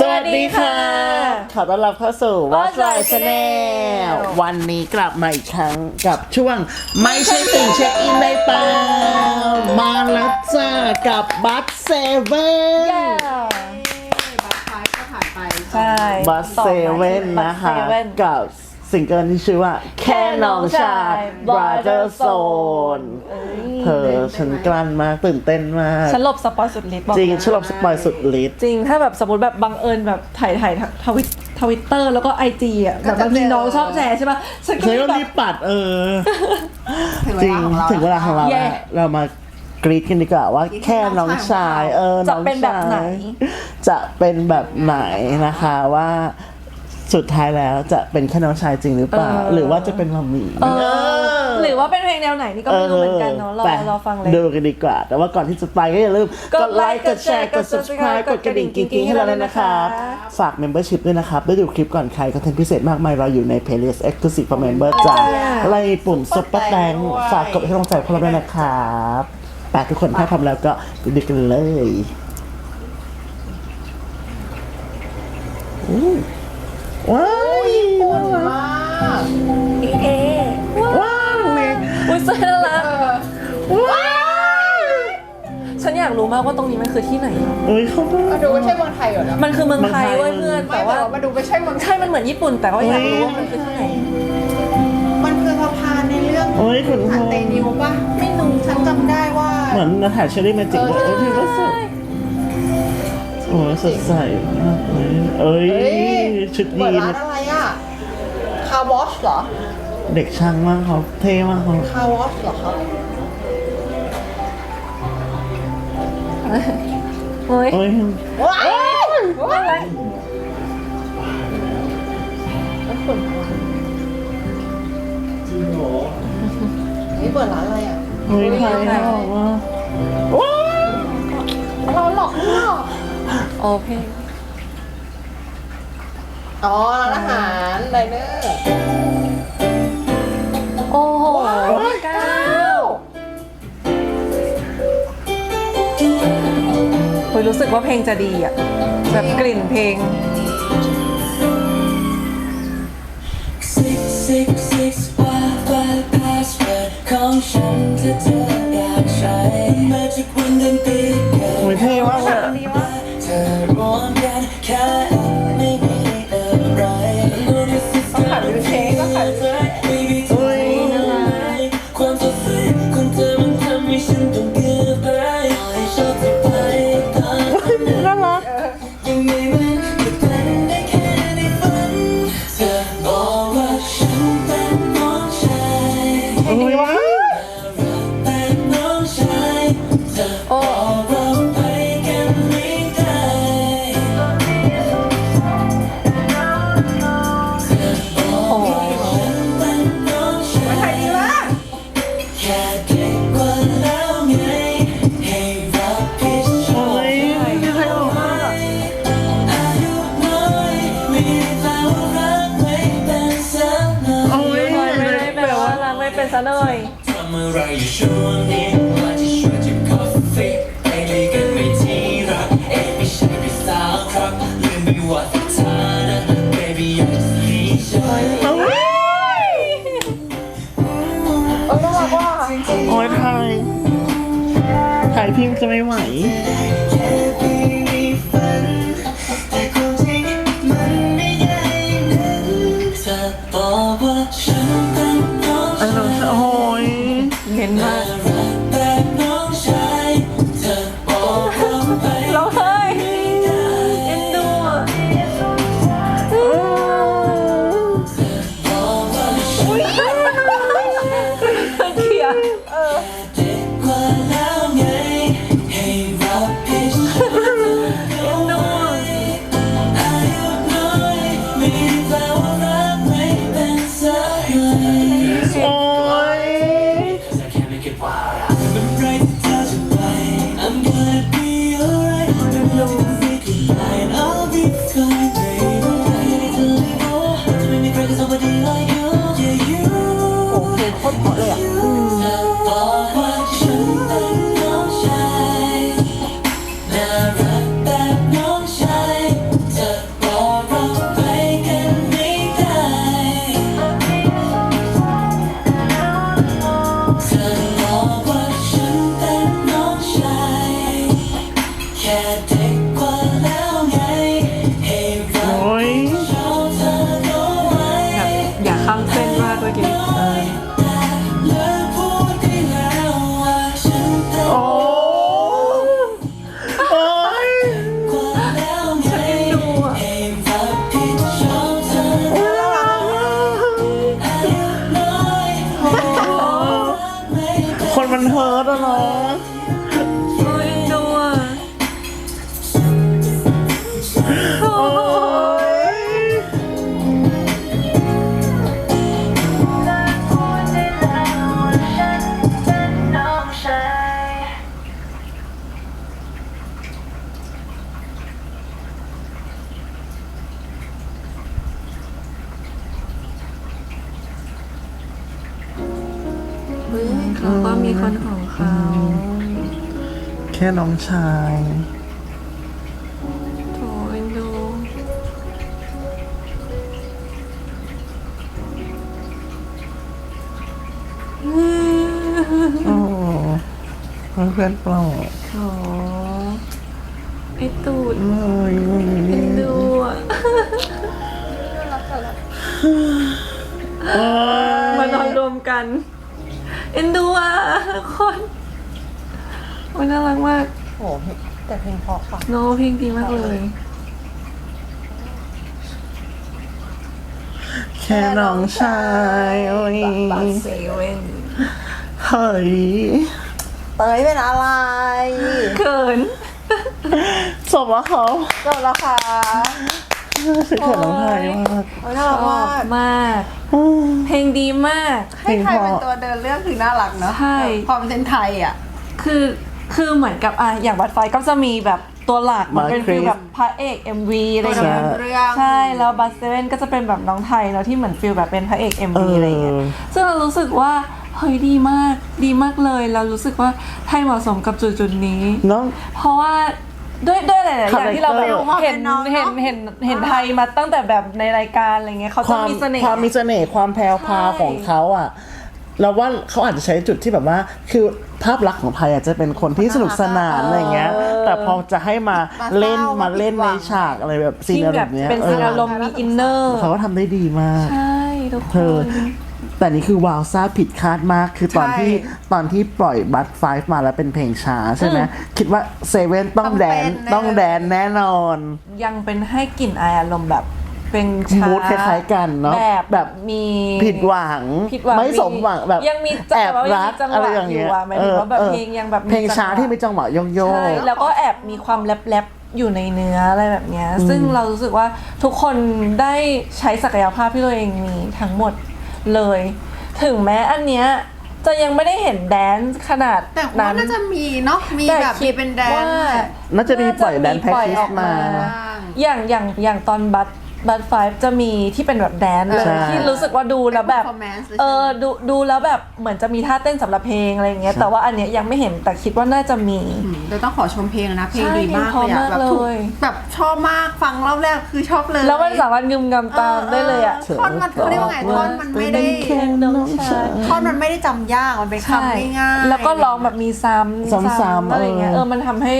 สวัสดีค่ะ ขอต้อนรับเข้าสู่ Watch Live Channel วันนี้กลับมาอีกครั้งกับช่วง ไม่ใช่ติ่งเช็คอินได้เปล่ามาแล้วจ้ากับบัตเซเว่น บัฟไฟก็ผ่านไปใช่บัตเซเว่นนะคะบัสเซเว่นกับ ซิงเกิลที่ชื่อว่า แค่น้องชาย Brother Zone เธอฉันกลั้นมากตื่นเต้นมาก ฉันหลบสปอยสุดฤทธิ์บอกจริงนะฉลบสปอยสุดฤทธิ์จริงถ้าแบบสมมติแบบบังเอิญแบบถ่ายถ่ายทวิตทวิตเตอร์แล้วก็ไอจีอะแบบบางทีน้องชอบแชร์ใช่ป่ะฉันก็ฉันก็แบรีบบปัดเออถึงจเวริงลาของเราถึงเวลาของเราแย่แล้วเรามากรีดกันดีกว่าว่าแค่น้องชาย เออจะองเป็นแบบไหนชายจะเป็นแบบไหนนะคะว่า สุดท้ายแล้วจะเป็นแค่น้องชายจริงหรือเปล่า เออ หรือว่าจะเป็นมัมมี่เออหรือว่าเป็นเพลงแนวไหนนี่ก็ไม่รู้เหมือนกันเนาะรอไปรอฟังเลย ดูกันดีกว่า แต่ว่าก่อนที่จะไปก็อย่าลืมกกดดไลไลค์ค์กกดดแชแชร์ร์กกดด subscribe subscribe กดกระดิ่งกิ๊งๆให้เราเลยนะครับ ฝาก membership ด้วยนะครับ ได้ดูคลิปก่อนใครคอนเทนต์พิเศษมากมายเราอยู่ใน playlist exclusive for member จ้าจ้าไล่ปุ่ม super thank ฝากกดให้กำลังใจพวกเราด้วยนะครับไปทุกคนถ้าพร้อมแล้วก็ไปดูกันเลยอู้ ว้าวมากเอว้าวว้าวเมย์อุ้ยสวยน่ารักว้าวฉันอยากรู้มากว่าตรงนี้มันคือที่ไหนเนอะเอ้ยเขาพูดมาดูไม่ใช่เมืองไทยเหรอนะมันคือเมืองไทยเมืเว้อยงไทยเพื่อนไม่แต่แต่ว่าว่ามาดูไม่ใช่เมืองไทใช่ยมันเหมือนญี่ปุ่นแต่ว่าอยากรู้ว่ามันคือที่ไหน มันคือสะพานในเรื่องโอ้ยคุณผ่าพ่นอเตนิวป่ะไม่รู้ฉันจำได้ว่า เหมือนนาถาเชอรี่แมจิกเลยเออโอ้ยถือว่าสด โอ้ยสดใสมากเลยเอ้ย เฮ้ยชุดเปิยีดนร้านอะไรอะ คาร์วอชเหรอ เด็กช่างมากเขาเท่มากเขาคาร์วอชเหรอครับเฮ้ยโอ้ยว้าวว้าวอะไรนี่เปิดร้านอะไรอะโอ้ยไทยมากว่าว้าวเรา โอเพนอ๋อร้านอาหารไดเนอร์โอ้โหเก้าเฮ้ยรู้สึกว่าเพลงจะดีอะแบบกลิ่นเพลง โอะไรอยู่ช่วงนี้ว่าจะชวนจิบกาแฟไปด้วยกันไม่ที่รักเอ้ยไม่ใช่ไปสาวครับลืมไปว่าสถานะ baby อยากจะมีใจโอ้ยเออน่ารักว่ะโอ้ยไทยไทยพิมพ์จะไม่ไหว เขาก็มีคนของเขาแค่น้องชายโถเอ็นดูโอ้เพื่อนๆปลอบโถไอตูดเอ้ยเอ็นดูอะมานอนรวมกัน เอ็นดูอะทุกคนโอ้ยน่ารักมากโอ้โหแต่เพลงเพราะปะโนเพลงดีมากเลย แค่น้องชายโอ้ยบัสเซเว่นเฮ้ยเตยเป็นอะไรเขิน สมแล้วเขา จบแล้วค่ะ ฉันเขินน้องไทยมากโอ้ยน่าชรักอมาบกมาก เพลงดีมากให้ไทยเป็นตัวเดินเรื่องคือน่ารักเนาะใช่ ความเป็นไทยอะ คือคือเหมือนกับอะอย่างบัตไฟก็จะมีแบบตัวหลักมันเป็นฟีลแบบพระเอก MV อะไรตัวเงี้ยดำเนินเรื่อง ใช่แล้วบัสเซเว่นก็จะเป็นแบบน้องไทยเนาะที่เหมือนฟีลแบบเป็นพระเอก MV อะไรเงี้ย ซึ่งเรารู้สึกว่าเฮ้ยดีมากดีมากเลย เรารู้สึกว่าไทยเหมาะสมกับจุดจุดๆนี้น้องเพราะว่า ด้วยด้วยหลายๆอย่างที่เราแบบ Character เห็นเห็นเห็นเห็นไทยมาตั้งแต่แบบในรายการอะไรเงี้ยเขาคจะวามมีเสน่ห์ ความมีเสน่ห์ความแพรวพราวใช่ของเขาอะเราว่าเขาอาจจะใช้จุดที่แบบว่า คือภาพลักษณ์ของไทยอาจจะเป็นคนที่สนุกสนานอะไรเงี้ย แต่พอจะให้มามาเล่นเศร้ามาเล่นมาในผิดหวังฉากอะไรแบบซีนที่อะไรแบแบบบเนี้ยเป็นเอซีนออารมณ์มีอินเนอร์เขาก็ทำได้ดีมาก ใช่ทุกคเธอน แต่นี่คือวาวซ่าผิดคาดมาก คือตอนใช่ที่ตอนที่ปล่อยบัตไฟมาแล้วเป็นเพลงช้าใช่ไหมคิดว่าเซเว่นต้องต้องแดเต้นนต้องแดนแน่นอน ยังเป็นให้กลิ่นอายอารมณ์แบบ เป็นช้ามูดคล้ายๆกันเนอะแบบแบบ มี ผิดหวังผิดหวังไม่สมหวังแบบยังมีแอบแต่ว่ายังรักมีจังหวะอะไรอย่างเงี้ยอยู่อะหมายถึงว่าแบบเพลงยังแบบมีเพลงช้าจังหวะ ที่มีจังหวะโยกโยกใช่แล้วก็แอบมีความแรปๆอยู่ในเนื้ออะไรแบบเนี้ยซึ่งเรารู้สึกว่าทุกคนได้ใช้ศักยภาพที่ตัวเองมีทั้งหมด เลย ถึงแม้อันเนี้ยจะยังไม่ได้เห็นแดนซ์ขนาดแต่ว่านั้นน่าจะมีเนาะมีแต่แบบคิมีดเป็นแดนว่าซ์น่าจะมีปล่อยแดนแพ็กปล่อยทิสออกมา อย่างอย่างอย่างตอนบัต บัตไฟจะมีที่เป็นแบบแดนซ์เลย ใช่ ที่รู้สึกว่าดูแล้วแบบเป็น performance เลยเออใช่ไหมดูดูแล้วแบบเหมือนจะมีท่าเต้นสำหรับเพลงอะไรอย่างเงี้ยแต่ว่าอันเนี้ยยังไม่เห็นแต่คิดว่าน่าจะมี อืมเราต้องขอชมเพลงนะ เพลงใช่ดีมากเพลงเลยเพราะมากอะแบบถูกเลย แบบชอบมากฟังรอบแรกคือชอบเลยแล้วมันสามารถงึมงำตามได้เลยอะ ท่อนมันเขาเรียกว่าไงท่อนมันไม่ได้แค่น้องชาย ท่อนมันไม่ได้จำยากมันเป็นใช่คำง่ายๆ แล้วก็ร้องแบบมีซ้ำซ้ำๆอะไรเงี้ยเออ เออมันทำให้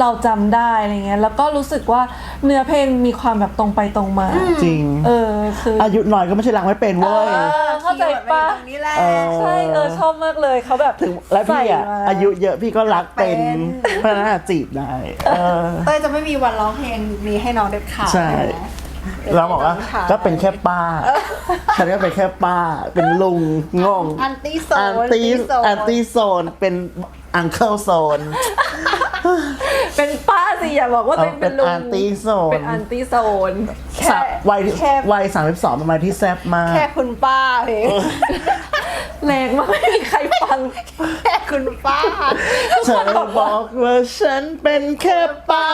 เราจำได้อะไรเงี้ยแล้วก็รู้สึกว่าเนื้อเพลงมีความแบบตรงไปตรงมา จริง เออคืออายุน้อยก็ไม่ใช่รักไม่เป็นเว้ย เออเข้าใจปะตรงนี้แหละ เออ ใช่เออชอบมากเลยเขาแบบถึงและพี่อะ ใส่มาอายุเยอะพี่ก็รักเป็น เป็น เพราะฉะนั้นอะจีบได้ เออ เต้ยจะไม่มีวันร้องเพลงนี้ให้น้องเด็ดขาดใช่เลยนะเราบอกว่าก็เป็นแค่ป้าฉันก็เป็นแค่ป้า เป็นลุงงงอันตี้โซอันนตีโซนอันตีโซนเป็นอังเคิลโซน เป็นป้าสิอย่าบอกว่าตัวเองเป็นลุง เป็นอันตี้โซน เป็นอันตี้โซนสับวัยแค่วัยสามสิบสองเป็นวัยที่แซ่บมากแค่คุณป้าเพลงแรงมากไม่มีใครฟังแค่คุณป้าเธอบอกว่าฉันเป็นแค่ป้า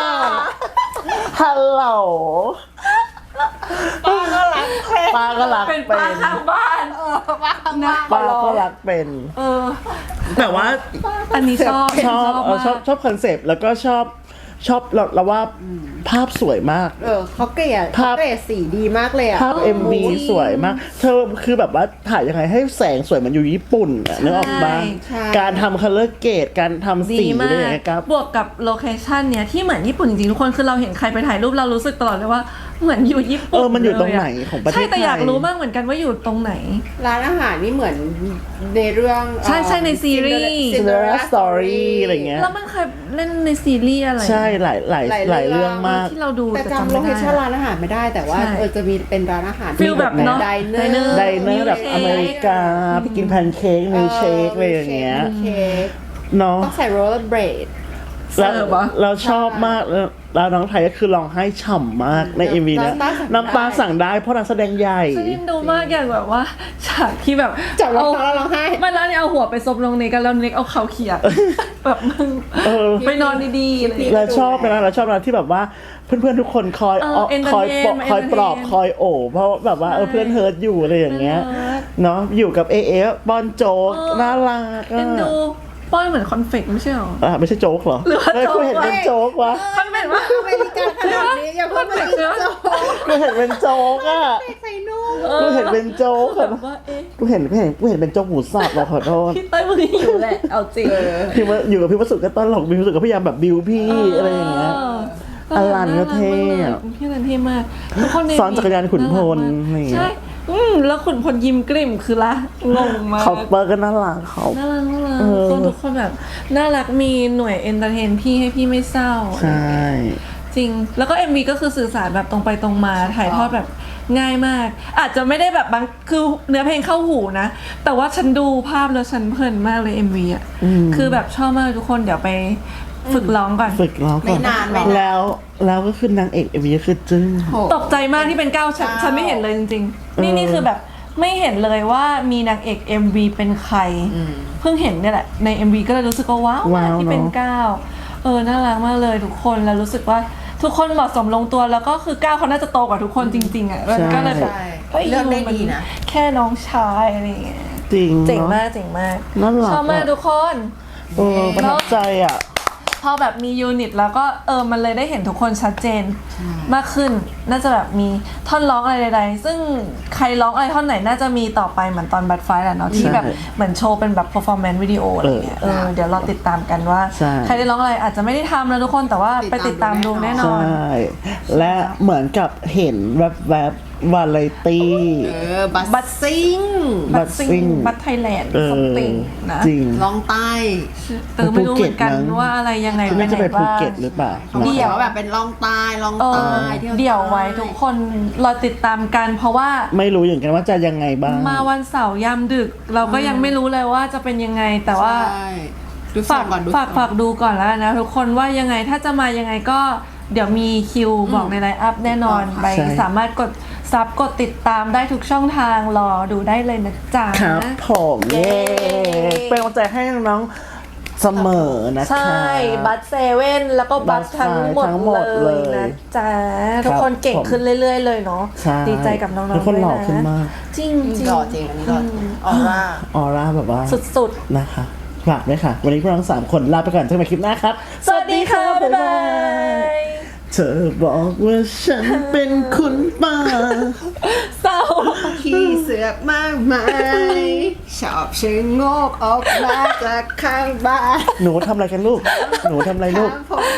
ฮัลโหล ป้าก็รักแค่ป้าก็รักเป็นเป็ป้านข้างบ้านเออป้าข้างบ้านป้าก็รักเป็น เออ แต่ว่าอันนี้ชอบชอบเออมากชอบชอบคอนเซปต์แล้วก็ชอบชอบเราเราว่า ภาพสวยมาก เออเขาเกลียดภาพเขาเกลียดสีดีมากเลยอะภาพ MV สวยมาก เธอคือแบบว่าถ่ายยังไงให้แสงสวยเหมันอยู่ญี่ปุ่นอะนึกออกปะใช่ การทำคัลเลอร์เกตการทำดีสีมาอะไรอย่างกเงี้ยครับบวกกับโลเคชันเนี้ยที่เหมือนญี่ปุ่นจริงๆทุกคนคือเราเห็นใครไปถ่ายรูปเรารู้สึกตลอดเลยว่าเหมือนอยู่ญี่ปุ่นเออมันอยู่ตรงเลไหนของประเทศใช่แต่อยากไทยรู้มากเหมือนกันว่าอยู่ตรงไหน ร้านอาหารนี่เหมือนในเรื่องใช่ใช่ในซีรีส์ Cinderella Story อะไรเงี้ย แล้วมันเคยเล่นในซีรีส์อะไร ใช่หลายหลายหลายเรื่องมากที่เราดูแต่แต่จำจำโลไม่เคได้ชั่นร้านอาหารไม่ได้แต่ว่าใช่เออจะมีเป็นร้านอาหารฟีลแบบเนาะไดเนอร์ไดเนอร์แบบอเมริกาไปกินแพนเค้กมิลเชคอะไรอย่างเงี้ยเค้กเนาะต้องใส่โรลเลอร์เบรดแล้วเสิร์ฟเหรอเราชอบมาก แล้วแล้วน้องไทยก็คือร้องไห้ฉ่ำมากในเอ็มวีเนี่ยน้ำตาสั่งได้น้ำตาสั่งได้เพราะนักแสดงใหญ่ฉันยินดูมากอย่างแบบว่าฉากที่แบบจับรองเท้าแล้วร้องไห้ ไม่แล้วเนี่ยเอาหัวไปซบลงเนกกันแล้วเนกเอาเขาเขียแบบมึงเออ ไปนอนดีๆอะไรอย่างเงี้ยเราชอบนะเราชอบนะที่แบบว่าเพื่อนๆทุกคนคอยเออเอา entertain คอยปลอบมาคอยปลอบ entertain คอยโอบเพราะแบบว่าเออเพื่อนเฮิร์ตอยู่อะไรอย่างเงี้ยน่ารัก เนาะอยู่กับเอเอบอนโจ๊กเออ น่ารักเอ็นดูอะ ป้อนเหมือนคอนเฟกต์ไม่ใช่หรอ อะไม่ใช่โจ๊กเหรอหรือว่าเฮ้ยโจ๊กกูเห็นเป็นโจ๊กวะคอนเฟกต์ว่า อเมริกันขนาดนี้อย่าคเพิ่องนมาเฟกต์ติดใช่ไหมโจ๊กกูเห็นเป็นโจ๊กอะใส่นุ่มกูเห็นเป็นโจ๊กแบอะบว่าเอ๊ะกูเห็นกูเห็นกูเห็นเป็นโจ๊กหมูสับเราขอโทษพี่เต้ยมึงอยู่แหละเอาจริงพี่ว่าอยู่กับพี่วสุก็ตลกพี่วสุก็พยายามแบบบิวพี่อะไรอย่างเงี้ย อลันก็เท่อะพี่อลันเท่มากทุกคนในซ้อนจักรยานขุนพลารักมากนี่ ใช่ อืมแล้วขุนพลยิ้มกลิ่มคือละงงมากเขาเปอร์ก็น่ารักเขา น่ารักน่ารักเออ คนทุกคนแบบน่ารักมีหน่วยเอนเตอร์เทนพี่ให้พี่ไม่เศร้า ใช่ จริง แล้วก็ MV ก็คือสื่อสารแบบตรงไปตรงมาถ่ายทอดแบบง่ายมาก อาจจะไม่ได้แบบบางคือเนื้อเพลงเข้าหูนะ แต่ว่าฉันดูภาพแล้วฉันเพลินมากเลย MV อะ คือแบบชอบมากทุกคนเดี๋ยวไป ฝึกร้องก่อน ฝึกร้องก่อนไม่นานไม่นาน แล้วแล้วก็คือนางเอกเอ็มวีคือจึ้ง โห ตกใจมากที่เป็นก้าวฉันก้าว ฉันไม่เห็นเลยจริงๆนี่เออนี่คือแบบไม่เห็นเลยว่ามีนางเอก MV เป็นใคร เพิ่งเห็นเนี่ยแหละใน MV ก็เลยรู้สึกว่าว้าวมากที่เป็นก้าวเออน่ารักมากเลยทุกคนแล้วรู้สึกว่าทุกคนเหมาะสมลงตัวแล้วก็คือก้าวเขาน่าจะโตกว่าทุกคนจริงๆอะมันก็เลยแบบใช่ฮ้ยเลือกได้ดีนะแค่น้องชายอะไรอย่างเงี้ยจริงเจ๋งนอะ มากเจ๋งมากน่ารักชอบมากอะ ทุกคน เออประทับใจอะ พอแบบมียูนิตแล้วก็เออมันเลยได้เห็นทุกคนชัดเจนมากขึ้น น่าจะแบบมีท่อนร้องอะไรใดๆซึ่งใครร้องอะไรท่อนไหนน่าจะมีต่อไปเหมือนตอนบัตไฟแหละเนาะที่แบบเหมือนโชว์เป็นแบบ performance วิดีโออะไรเงี้ยเออเดี๋ยวเราติดตามกันว่าใช่ใครได้ร้องอะไรอาจจะไม่ได้ทำนะทุกคนแต่ว่าไปติดตามดูแน่นใชอน่และเหมือนกับเห็นแวบๆบ วาไรตี้ เออ บัตซิง บัตซิง Buzzing บัตไทยแลนด์เอสอติงนะจริง ลองใต้ เตอไม่รู้เหมือนกันภูเก็ตมั้ง ว่าอะไรยังไงที่ไปน่าไหจะนไปภูบ้างเก็ตหรือเปล่า เขาบอกเดี่ยวว่าแบบเป็นลองใต้ลองเออใต้ที่ยวเดี๋ยวไว้ใต้ทุกคนรอติดตามกัน เพราะว่าไม่รู้อย่างกันว่าจะยังไงบ้าง มาวันเสาร์ยามดึก เราก็ยังไม่รู้เลยว่าจะเป็นยังไงแต่ว่า ใช่ดูฝากก่อนดูฝากฝากดูก่อนแล้วนะ ทุกคนว่ายังไงถ้าจะมายังไงก็เดี๋ยวมีคิวบอกในไลน์อัพแน่นอนถูกต้องค่ะไปใช่ สามารถกด ซับกดติดตามได้ทุกช่องทางรอดูได้เลยนะจ๊ะ ครับผมเย้เป็นกำลังใจให้น้องๆเสมอนะคะ ใช่ บัตเซเว่นแล้วก็บัตบัตทั้งหมดทั้งหมดเลยเลยนะจ๊ะ ทุกคนเก่งผมขึ้นเรื่อย ๆ เลยเนาะใช่ดีใจกับน้องๆทุกคนด้วยหล่อนะขึ้นมาก จริงจริงหล่อจริงอันนี้หล่อจริงออร่า ออร่าแบบว่าสุดนะคะฝากด้วยค่ะ วันนี้พวกเราทั้งสามคนลาไปก่อนเจอกันใหม่คลิปหน้าครับๆสวัสดีค่ะ บ๊ายบาย เธอบอกว่าฉันเป็นคุณป้า เศร้าขี้เสือกมากมายชอบชะโงกออกมาจากข้างบ้านหนูทำอะไรกันลูก หนูทำอะไรลูก ข้างผม